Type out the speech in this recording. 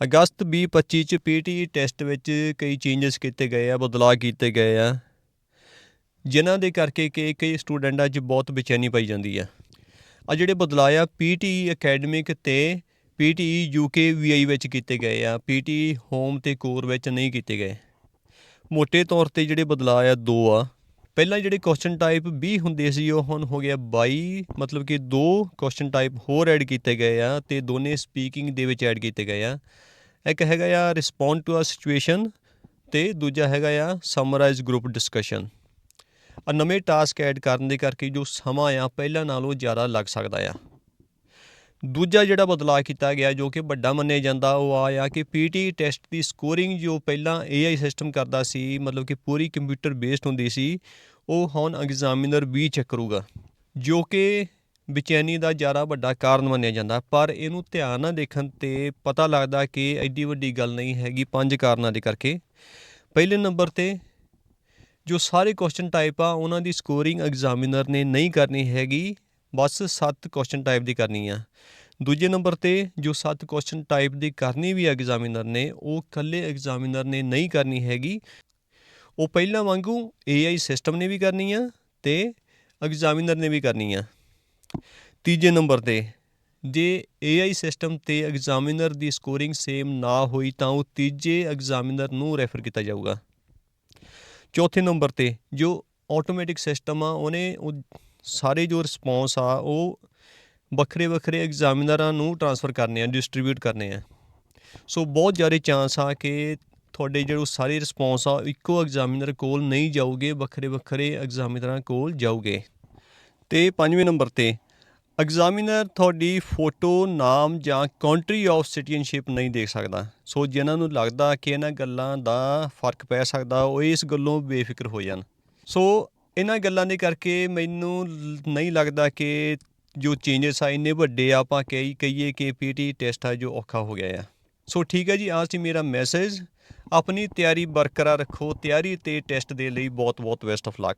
ਅਗਸਤ 2025 ਚ PT test ਵਿੱਚ ਕਈ ਚੇਂਜਸ ਕੀਤੇ ਗਏ ਆ, ਬਦਲਾਅ ਕੀਤੇ ਗਏ ਆ, ਜਿਨ੍ਹਾਂ ਦੇ ਕਰਕੇ ਕਿ ਕਈ ਸਟੂਡੈਂਟਾਂ 'ਚ ਬਹੁਤ ਬੇਚੈਨੀ ਪਾਈ ਜਾਂਦੀ ਆ। ਆ ਜਿਹੜੇ ਬਦਲਾਅ ਆ ਪੀਟੀ ਅਕੈਡਮਿਕ ਤੇ ਪੀਟੀ ਯੂਕੇ ਵੀਆਈ ਵਿੱਚ ਕੀਤੇ ਗਏ ਆ ਪੀਟੀ ਹੋਮ ਤੇ ਕੋਰ ਵਿੱਚ ਨਹੀਂ ਕੀਤੇ ਗਏ। ਮੋٹے ਤੌਰ ਤੇ ਜਿਹੜੇ ਬਦਲਾਅ ਆ, ਦੋ ਆ। ਪਹਿਲਾਂ ਜਿਹੜੇ ਕੁਐਸਚਨ ਟਾਈਪ 20 ਹੁੰਦੇ ਸੀ, ਉਹ ਹੁਣ ਹੋ ਗਿਆ 22 ਮਤਲਬ ਕਿ ਦੋ ਕੁਐਸਚਨ ਟਾਈਪ ਹੋਰ ਐਡ ਕੀਤੇ ਗਏ ਆ ਤੇ ਦੋਨੇ ਸਪੀਕਿੰਗ ਦੇ ਵਿੱਚ ਐਡ ਕੀਤੇ ਗਏ ਆ। ਇੱਕ ਹੈਗਾ ਆ ਰਿਸਪੌਂਡ ਟੂ ਅ ਸਿਚੁਏਸ਼ਨ ਤੇ ਦੂਜਾ ਹੈਗਾ ਆ ਸਮਰਾਈਜ਼ ਗਰੁੱਪ ਡਿਸਕਸ਼ਨ ਆ ਨਵੇਂ ਟਾਸਕ ਐਡ ਕਰਨ ਦੇ ਕਰਕੇ ਜੋ ਸਮਾਂ ਆ, ਪਹਿਲਾਂ ਨਾਲੋਂ ਜ਼ਿਆਦਾ ਲੱਗ ਸਕਦਾ ਆ। ਦੂਜਾ ਜਿਹੜਾ ਬਦਲਾਅ ਕੀਤਾ ਗਿਆ, ਜੋ ਕਿ ਵੱਡਾ ਮੰਨਿਆ ਜਾਂਦਾ, ਉਹ ਆ ਆ ਕਿ ਪੀਟੀ ਟੈਸਟ ਦੀ ਸਕੋਰਿੰਗ ਜੋ ਪਹਿਲਾਂ AI ਸਿਸਟਮ ਕਰਦਾ ਸੀ, ਮਤਲਬ ਕਿ ਪੂਰੀ ਕੰਪਿਊਟਰ ਬੇਸਡ ਹੁੰਦੀ ਸੀ, ਉਹ ਹੁਣ ਐਗਜ਼ਾਮੀਨਰ ਵੀ ਚੈੱਕ ਕਰੂਗਾ, ਜੋ ਕਿ ਬੇਚੈਨੀ ਦਾ ਜ਼ਿਆਦਾ ਵੱਡਾ ਕਾਰਨ ਮੰਨਿਆ ਜਾਂਦਾ, ਪਰ ਇਹਨੂੰ ਧਿਆਨ ਨਾਲ ਦੇਖਣ ਤੇ ਪਤਾ ਲੱਗਦਾ ਕਿ ਐਡੀ ਵੱਡੀ ਗੱਲ ਨਹੀਂ ਹੈਗੀ ਪੰਜ ਕਾਰਨਾਂ ਦੇ ਕਰਕੇ। ਪਹਿਲੇ ਨੰਬਰ ਤੇ, ਜੋ ਸਾਰੇ ਕੁਐਸਚਨ ਟਾਈਪ ਆ, ਉਹਨਾਂ ਦੀ ਸਕੋਰਿੰਗ ਐਗਜ਼ਾਮੀਨਰ ਨੇ ਨਹੀਂ ਕਰਨੀ ਹੈਗੀ, ਬਸ 7 ਕੁਐਸਚਨ ਟਾਈਪ ਦੀ ਕਰਨੀ ਆ। ਦੂਜੇ ਨੰਬਰ ਤੇ, ਜੋ 7 ਕੁਐਸਚਨ ਟਾਈਪ ਦੀ ਕਰਨੀ ਵੀ ਐਗਜ਼ਾਮੀਨਰ ਨੇ, ਉਹ ਇਕੱਲੇ ਐਗਜ਼ਾਮੀਨਰ ਨੇ ਨਹੀਂ ਕਰਨੀ ਹੈਗੀ। ਉਹ ਪਹਿਲਾਂ ਵਾਂਗੂ AI ਸਿਸਟਮ ਨੇ ਵੀ ਕਰਨੀ ਆ ਤੇ ਐਗਜ਼ਾਮੀਨਰ ਨੇ ਵੀ ਕਰਨੀ ਆ। ਤੀਜੇ ਨੰਬਰ ਤੇ, ਜੇ AI ਸਿਸਟਮ ਤੇ ਐਗਜ਼ਾਮੀਨਰ ਦੀ ਸਕੋਰਿੰਗ ਸੇਮ ਨਾ ਹੋਈ ਤਾਂ ਉਹ ਤੀਜੇ ਐਗਜ਼ਾਮੀਨਰ ਨੂੰ ਰੈਫਰ ਕੀਤਾ ਜਾਊਗਾ। ਚੌਥੇ ਨੰਬਰ ਤੇ, ਜੋ ਆਟੋਮੈਟਿਕ ਸਿਸਟਮ ਆ, ਉਹਨੇ ਉਹ ਸਾਰੇ ਜੋ ਰਿਸਪੌਂਸ ਆ, ਉਹ ਵੱਖਰੇ ਵੱਖਰੇ ਐਗਜ਼ਾਮੀਨਰਾਂ ਨੂੰ ਟ੍ਰਾਂਸਫਰ ਕਰਨੇ ਆ ਡਿਸਟ੍ਰੀਬਿਊਟ ਕਰਨੇ ਆ। ਸੋ ਬਹੁਤ ਜ਼ਿਆਦਾ ਚਾਂਸ ਆ ਕਿ ਤੁਹਾਡੇ ਜਿਹੜੇ ਸਾਰੇ ਰਿਸਪੌਂਸ ਆ ਇੱਕੋ ਐਗਜ਼ਾਮੀਨਰ ਕੋਲ ਨਹੀਂ ਜਾਊਗੇ, ਵੱਖਰੇ ਵੱਖਰੇ ਐਗਜ਼ਾਮੀਨਰਾਂ ਕੋਲ ਜਾਊਗੇ। ਤੇ ਪੰਜਵੇਂ ਨੰਬਰ ਤੇ ਐਗਜ਼ਾਮੀਨਰ ਤੁਹਾਡੀ ਫੋਟੋ ਨਾਮ ਜਾਂ ਕੰਟਰੀ ਆਫ ਸਿਟੀਜ਼ਨਸ਼ਿਪ ਨਹੀਂ ਦੇਖ ਸਕਦਾ। ਸੋ ਜਿਨ੍ਹਾਂ ਨੂੰ ਲੱਗਦਾ ਕਿ ਇਹਨਾਂ ਗੱਲਾਂ ਦਾ ਫ਼ਰਕ ਪੈ ਸਕਦਾ, ਉਹ ਇਸ ਗੱਲੋਂ ਬੇਫਿਕਰ ਹੋ ਜਾਣ। ਸੋ ਇਹਨਾਂ ਗੱਲਾਂ ਦੇ ਕਰਕੇ ਮੈਨੂੰ ਨਹੀਂ ਲੱਗਦਾ ਕਿ ਜੋ ਚੇਂਜਸ ਆ ਇੰਨੇ ਵੱਡੇ ਆਪਾਂ ਕਹੀ, ਕਹੀਏ ਕਿ ਪੀਟੀ ਟੈਸਟ ਆ, ਜੋ ਔਖਾ ਹੋ ਗਿਆ ਆ। ਸੋ ਠੀਕ ਹੈ ਜੀ, ਆਹ ਸੀ ਮੇਰਾ ਮੈਸੇਜ ਆਪਣੀ ਤਿਆਰੀ ਬਰਕਰਾਰ ਰੱਖੋ। ਤਿਆਰੀ ਤੇ ਟੈਸਟ ਦੇ ਲਈ ਬਹੁਤ ਬਹੁਤ ਬੈਸਟ ਆਫ ਲੱਕ